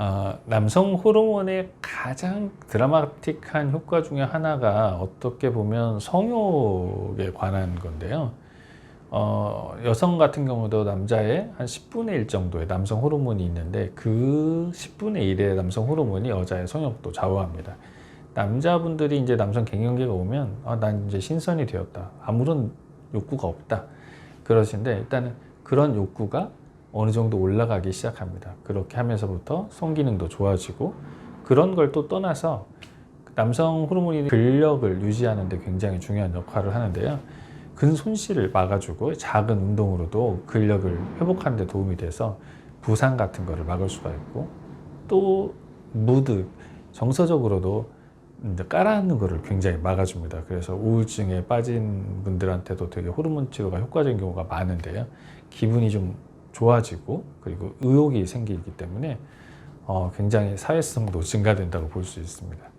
어, 남성 호르몬의 가장 드라마틱한 효과 중에 하나가 어떻게 보면 성욕에 관한 건데요. 어, 여성 같은 경우도 남자의 한 10분의 1 정도의 남성 호르몬이 있는데 그 10분의 1의 남성 호르몬이 여자의 성욕도 좌우합니다. 남자분들이 이제 남성 갱년기가 오면 아, 난 이제 신선이 되었다. 아무런 욕구가 없다. 그러신데 일단은 그런 욕구가 어느 정도 올라가기 시작합니다. 그렇게 하면서부터 성기능도 좋아지고 그런 걸 또 떠나서 남성 호르몬이 근력을 유지하는 데 굉장히 중요한 역할을 하는데요. 근 손실을 막아주고 작은 운동으로도 근력을 회복하는 데 도움이 돼서 부상 같은 거를 막을 수가 있고 또 무드 정서적으로도 깔아앉는 거를 굉장히 막아줍니다. 그래서 우울증에 빠진 분들한테도 되게 호르몬 치료가 효과적인 경우가 많은데요. 기분이 좀 좋아지고 그리고 의욕이 생기기 때문에 어, 굉장히 사회성도 증가된다고 볼 수 있습니다.